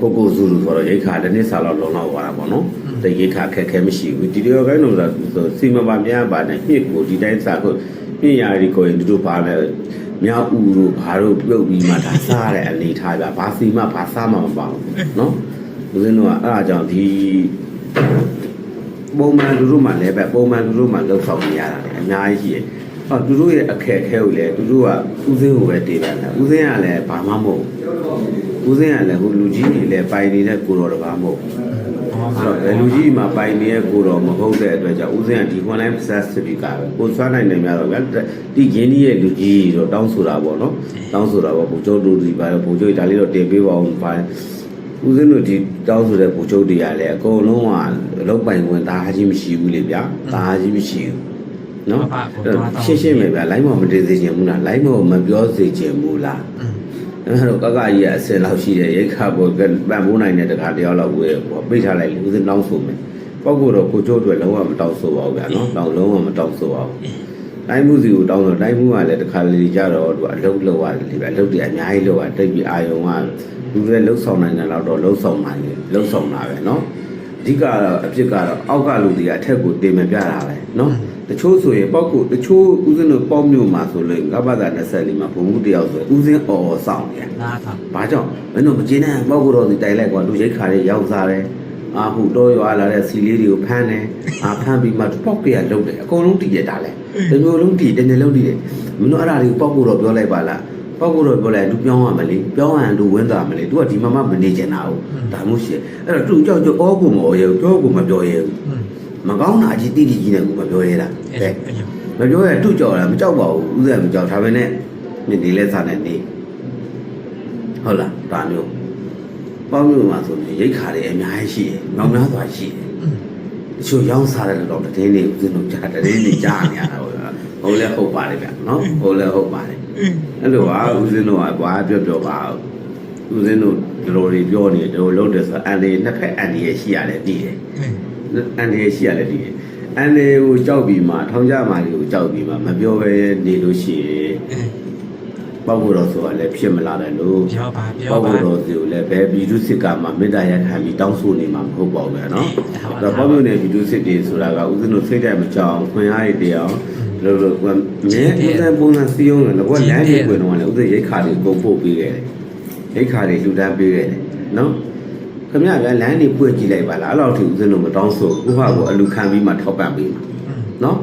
ကိုကိုစုလူဆိုတော့ရိတ်ခါတစ်နှစ်စာလောက်လုံလောက်သွားတာပေါ့နော်။တရိတ်ခါခက်ခဲမရှိဘူးဒီတရော်ကိုင်းတို့ဆိုစီမပါများပါနဲ့မြစ်ကိုဒီတိုင်းစာကိုမြင့်ရာဒီကိုရင်တို့ပါလဲမြောက်ဦးတို့ဘာတို့ပြုတ်ပြီးမှဒါစားတဲ့အနေထားဗျာဘာစီမဘာစားမှမပါဘူးနော်ဦးဇင်းတို့ကအဲ့ဒါကြောင့်ဒီပုံမှန်သူတို့မှလည်းပဲပုံမှန်သူတို့မှလှုပ်ဆောင်နေရတာလေအများကြီးရှိတယ်။ ဟောသူတို့ရဲ့အခက်အခဲကိုလည်းသူတို့ကဦးစင်းကိုပဲတည်တယ်။ဦးစင်းကလည်းဘာမှမဟုတ်ဘူး။ဦးစင်းကလည်းဟိုလူကြီးတွေလည်းပိုင်နေတဲ့ကိုတော်တပါမဟုတ်ဘူး။ဆိုတော့ဘယ်လူကြီးမှပိုင်နေတဲ့ကိုတော်မဟုတ်တဲ့အတွက်ကြောင့်ဦးစင်းကဒီ online process စပီကာပဲ။ကိုစွမ်းနိုင်နေများတော့ဗျာဒီရင်းကြီးရဲ့လူကြီးတော့တောင်းဆိုတာပေါ့နော်။တောင်းဆိုတာပေါ့ဘုံကျုပ်တို့ဒီပါဘုံကျုပ်ဒါလေးတော့တင်ပေးပါအောင်ပါဦးဇင်းတို့ဒီတောင်းဆိုတဲ့ဘူချုပ်တွေကလည်းအကုန်လုံးကအလုပ်ပိုင်ဝင်တားကြီးမရှိဘူးလေဗျာတားကြီးမရှိဘူး နော်ရှင်းရှင်းပဲဗျာလိုင်းမော်မတည်စေချင်ဘူးလားလိုင်းမော်မပြောစေချင်ဘူးလားအဲ့တော့ကကကြီးကအစင်လောက်ရှိတဲ့ရိခါပေါ်ကပန်ဖို့နိုင်တဲ့တခါတယောက်လောက်ဝဲပေါ့ပိတ်ထားလိုက်လေဦးစင်းတောင်းဆိုမယ်ပောက်ကိုတော့ကိုကျိုးအတွက်လုံးဝမတောင်းဆိုပါဘူးဗျာနော်တောင်းလုံးဝမတောင်းဆိုပါဘူးတိုင်းမှုစီကိုတောင်းတော့တိုင်းမှုကလည်းတခါလေကြတော့သူအလုပ်လုပ်ရတယ်လေဗျာအလုပ်တွေအများကြီးလုပ်ရတိတ်ပြီးအာယုံကလူတွေလှုပ်ဆောင်နိုင်တယ်တော့လှုပ်ဆောင်နိုင်တယ်လှုပ်ဆောင်တာပဲနော် ဓိကတော့အဖြစ်ကတော့အောက်ကလူတွေကအထက်ကိုတင်မပြတာပဲเนาะတချို့ဆိုရင်ပေါ့ကိုတချို့ဦးစင်းတို့ပေါ့မြို့မှာဆိုလို့ငါဘာသာ24မှာဘုံမှုတယောက်ဆိုဦးစင်းအော်အော်စောင့်နေတယ် နားထောင် ဘာကြောင့်မင်းတို့မကျေနပ်ပေါ့ကိုတော့ဒီတိုင်လိုက်ကွာလူရိတ်ခါတွေရောက်စားတယ်အာဟုတော့ရွာလာတဲ့စီလေးတွေကိုဖမ်းတယ်အာဖမ်းပြီးမှပေါက်ကရလုံးတယ်အကုန်လုံးတည်ရတာလဲတမျိုးလုံးတည်တနေ့လုံးတည်တယ်မင်းတို့အဲ့ဒါတွေကိုပေါက်ကိုတော့ပြောလိုက်ပါလား ပေါက်ကိုတော့ပြောလိုက်လူပြောင်းရမလေပြောင်းရရင်လူဝင်းသွားမလေ तू ကဒီမမမနေချင်တာဟုတ်ဒါမှမဟုတ်ရှင့်အဲ့တော့သူ့ကြောက်ကြောက်အောကိုမအော်ရဲဘူးပြောကိုမပြောရဲဘူး อืม မကောင်းတာအကြီးတိတိကြီးနဲ့ကိုမပြောရဲတာ အဲ့ တဲ့ လိုအဲ့လို မပြောရဲသူ့ကြောက်တာမကြောက်ပါဘူးဥစ္စာမကြောက်ဒါပဲနဲ့နေနေလဲစားနေနေဟုတ်လားဒါမျိုးပေါင်းမျိုးမှာဆိုရင်ရိတ်ခါတွေအများကြီးရှိတယ်။နောက်များစွာရှိတယ်။တချို့ရောင်းစားတဲ့တော့တည်င်းတွေဦးဇင်းတို့ကြားတည်င်းတွေကြားနေရတာဟုတ်လား။ဟုတ်လဲဟုတ်ပါတယ်ဗျနော်။ဟုတ်လဲဟုတ်ပါတယ်။ အဲ့လိုပါဦးဇင်းတို့ကဘာပြောပြောပါဦးဇင်းတို့ဒီလိုတွေပြောနေတယ်ဒီလိုလုပ်တယ်ဆိုအန်ဒီနှစ်ဖက်အန်ဒီရရှိရတယ်ပြီးတယ်။အန်ဒီရရှိရတယ်ပြီးတယ်။အန်ဒီကိုကြောက်ပြီးမှထောင်ကြမာတွေကိုကြောက်ပြီးမှမပြောဘဲနေလို့ရှိရင်ပေါ့ဖို့တော့ဆိုတာလည်းဖြစ်မလာတယ်လို့ပြောပါပြောပေါ့ပါဖို့တော့ဒီကိုလည်းဘယ်ဗီဒုစစ်ကမှမေတ္တာရက်ခံပြီးတောင်းဆိုနေမှာမဟုတ်ပါဘူးဗျာနော်ဟုတ်ပါဒါပေါ့မျိုးနဲ့ဗီဒုစစ်တွေဆိုတာကဦးဇင်းတို့စိတ်ဓာတ်မကြောက်ခွင့်အားရတဲ့အောင် လို့လို့ကမြဲဦးဇင်းပုံစံစီယုံတယ်တော့လမ်းတွေဝင်တော့လည်းဦးဇင်းရိတ်ခါတွေကုန်ပို့ပေးခဲ့တယ်ရိတ်ခါတွေလှူဒန်းပေးခဲ့တယ်နော်ခင်ဗျာဗျာလမ်းတွေပွင့်ကြည့်လိုက်ပါလားအဲ့လောက်ထိဦးဇင်းတို့မတောင်းဆိုဥပဟာကိုအလူခံပြီးမှထောက်ပံ့ပေးမှာနော်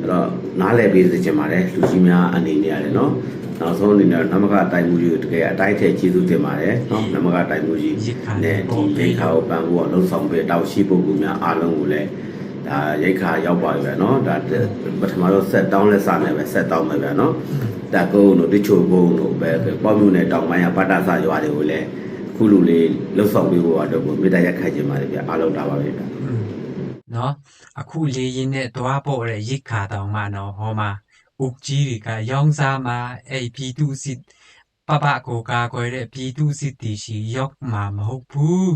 အဲ့တော့နားလည်ပေးစေချင်ပါတယ်လူကြီးများအနေနဲ့ရတယ်နော်နောက်ဆုံးအနေနဲ့နမကတိုင်မှုကြီးကိုတကယ်အတိုင်းထည့်ကျေးဇူးတင်ပါတယ်နော်နမကတိုင်မှုကြီးနဲ့ဒီရိတ်ခါကိုပံ့ဖို့လှုပ်ဆောင်ပေးတောက်ရှိပုဂ္ဂိုလ်များအားလုံးကိုလည်း ဒါရိတ်ခါရောက်ပါပြီပဲနော်ဒါပထမတော့ဆက်တောင်းလက်စမယ်ပဲဆက်တောင်းမယ်ပဲနော်ဒါကုန်းတို့တချို့ကုန်းတို့ပဲပေါ့မျိုးနဲ့တောင်ပိုင်းကပတ်တာစရွာတွေကိုလည်းခုလူလေးလှုပ်ဆောင်ပေးဖို့အတွက်ကိုမေတ္တာရက်ခိုက်ခြင်းပါတယ်ဗျအားလုံးဒါပါပဲဗျနော်အခုလေရင်နဲ့သွားပို့တဲ့ရိတ်ခါတောင်မှနော်ဟောမှာဥကကြီးတွေကရောင်းစားမှာအဲ့ပြည်သူစစ်ပပကိုကာကွယ်တဲ့ပြည်သူစစ်တီရှိရောက်မှာမဟုတ်ဘူး